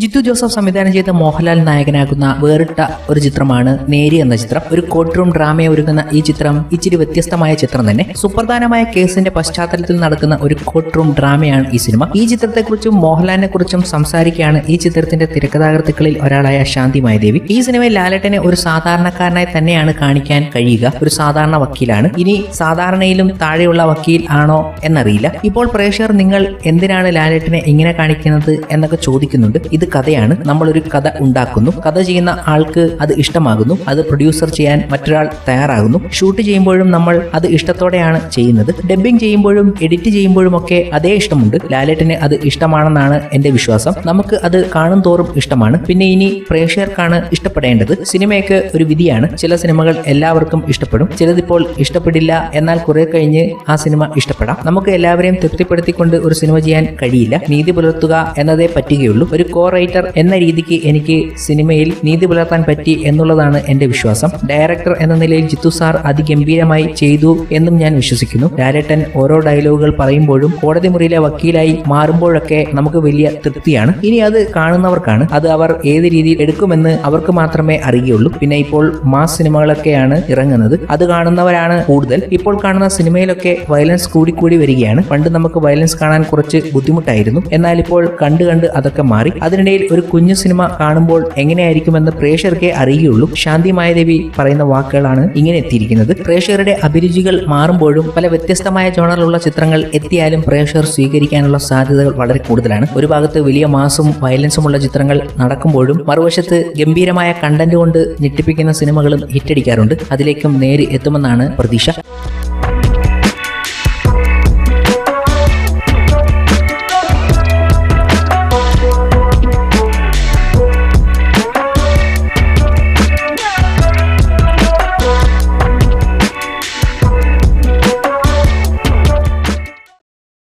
Jithu Joseph സംവിധാനം ചെയ്ത മോഹൻലാൽ നായകനാകുന്ന വേറിട്ട ഒരു ചിത്രമാണ് നേരി എന്ന ചിത്രം. ഒരു കോർട്ട് റൂം ഡ്രാമയെ ഒരുങ്ങുന്ന ഈ ചിത്രം ഇച്ചിരി വ്യത്യസ്തമായ ചിത്രം തന്നെ. സുപ്രധാനമായ കേസിന്റെ പശ്ചാത്തലത്തിൽ നടക്കുന്ന ഒരു കോർട്ട് റൂം ഡ്രാമയാണ് ഈ സിനിമ. ഈ ചിത്രത്തെക്കുറിച്ചും മോഹൻലാലിനെ കുറിച്ചും സംസാരിക്കുകയാണ് ഈ ചിത്രത്തിന്റെ തിരക്കഥാകൃത്തുക്കളിൽ ഒരാളായ ശാന്തി മായദേവി. ഈ സിനിമയിൽ ലാലട്ടനെ ഒരു സാധാരണക്കാരനായി തന്നെയാണ് കാണിക്കാൻ കഴിയുക. ഒരു സാധാരണ വക്കീലാണ്. ഇനി സാധാരണയിലും താഴെയുള്ള വക്കീൽ ആണോ എന്നറിയില്ല. ഇപ്പോൾ പ്രേക്ഷകർ നിങ്ങൾ എന്തിനാണ് ലാലേട്ടനെ ഇങ്ങനെ കാണിക്കുന്നത് എന്നൊക്കെ ചോദിക്കുന്നുണ്ട്. ഇത് കഥയാണ്. നമ്മളൊരു കഥ ഉണ്ടാക്കുന്നു. കഥ ചെയ്യുന്ന ആൾക്ക് അത് ഇഷ്ടമാകുന്നു. അത് പ്രൊഡ്യൂസർ ചെയ്യാൻ മറ്റൊരാൾ തയ്യാറാകുന്നു. ഷൂട്ട് ചെയ്യുമ്പോഴും നമ്മൾ അത് ഇഷ്ടത്തോടെയാണ് ചെയ്യുന്നത്. ഡബ്ബിംഗ് ചെയ്യുമ്പോഴും എഡിറ്റ് ചെയ്യുമ്പോഴും ഒക്കെ അതേ ഇഷ്ടമുണ്ട്. ലാലേട്ടന് അത് ഇഷ്ടമാണെന്നാണ് എന്റെ വിശ്വാസം. നമുക്ക് അത് കാണും തോറും ഇഷ്ടമാണ്. പിന്നെ ഇനി പ്രേക്ഷകർക്കാണ് ഇഷ്ടപ്പെടേണ്ടത്. സിനിമയൊക്കെ ഒരു വിധിയാണ്. ചില സിനിമകൾ എല്ലാവർക്കും ഇഷ്ടപ്പെടും. ചിലതിപ്പോൾ ഇഷ്ടപ്പെടില്ല. എന്നാൽ കുറെ കഴിഞ്ഞ് ആ സിനിമ ഇഷ്ടപ്പെടാം. നമുക്ക് എല്ലാവരെയും തൃപ്തിപ്പെടുത്തിക്കൊണ്ട് ഒരു സിനിമ ചെയ്യാൻ കഴിയില്ല. നീതി പുലർത്തുക എന്നതേ പറ്റുകയുള്ളൂ. ഒരു കോ റൈറ്റർ എന്ന രീതിക്ക് എനിക്ക് സിനിമയിൽ നീതി പുലർത്താൻ പറ്റി എന്നുള്ളതാണ് എന്റെ വിശ്വാസം. ഡയറക്ടർ എന്ന നിലയിൽ ജിത്തു സാർ അതിഗംഭീരമായി ചെയ്തു എന്നും ഞാൻ വിശ്വസിക്കുന്നു. ഡയറക്ടൻ ഓരോ ഡയലോഗുകൾ പറയുമ്പോഴും കോടതി മുറിയിലെ വക്കീലായി മാറുമ്പോഴൊക്കെ നമുക്ക് വലിയ തൃപ്തിയാണ്. ഇനി അത് കാണുന്നവർക്കാണ്. അത് അവർ ഏത് രീതിയിൽ എടുക്കുമെന്ന് അവർക്ക് മാത്രമേ അറിയുള്ളൂ പിന്നെ ഇപ്പോൾ മാസ് സിനിമകളൊക്കെയാണ് ഇറങ്ങുന്നത്. അത് കാണുന്നവരാണ് കൂടുതൽ. ഇപ്പോൾ കാണുന്ന സിനിമയിലൊക്കെ വയലൻസ് കൂടിക്കൂടി വരികയാണ്. പണ്ട് നമുക്ക് വയലൻസ് കാണാൻ കുറച്ച് ബുദ്ധിമുട്ടായിരുന്നു. എന്നാൽ ഇപ്പോൾ കണ്ടു കണ്ട് അതൊക്കെ മാറി. അതിനിടയിൽ ഒരു കുഞ്ഞു സിനിമ കാണുമ്പോൾ എങ്ങനെയായിരിക്കുമെന്ന് പ്രേക്ഷകർക്കേ അറിയുകയുള്ളൂ. ശാന്തി മായദേവി പറയുന്ന വാക്കുകളാണ് ഇങ്ങനെ എത്തിയിരിക്കുന്നത്. പ്രേക്ഷകരുടെ അഭിരുചികൾ മാറുമ്പോഴും പല വ്യത്യസ്തമായ ജോണറിലുള്ള ചിത്രങ്ങൾ എത്തിയാലും പ്രേക്ഷകർ സ്വീകരിക്കാനുള്ള സാധ്യതകൾ വളരെ കൂടുതലാണ്. ഒരു ഭാഗത്ത് വലിയ മാസും വയലൻസുമുള്ള ചിത്രങ്ങൾ നടക്കുമ്പോഴും മറുവശത്ത് ഗംഭീരമായ കണ്ടന്റ് കൊണ്ട് ഞെട്ടിപ്പിക്കുന്ന സിനിമകളും ഹിറ്റടിക്കാറുണ്ട്. അതിലേക്കും നേരി എത്തുമെന്നാണ് പ്രതീക്ഷ.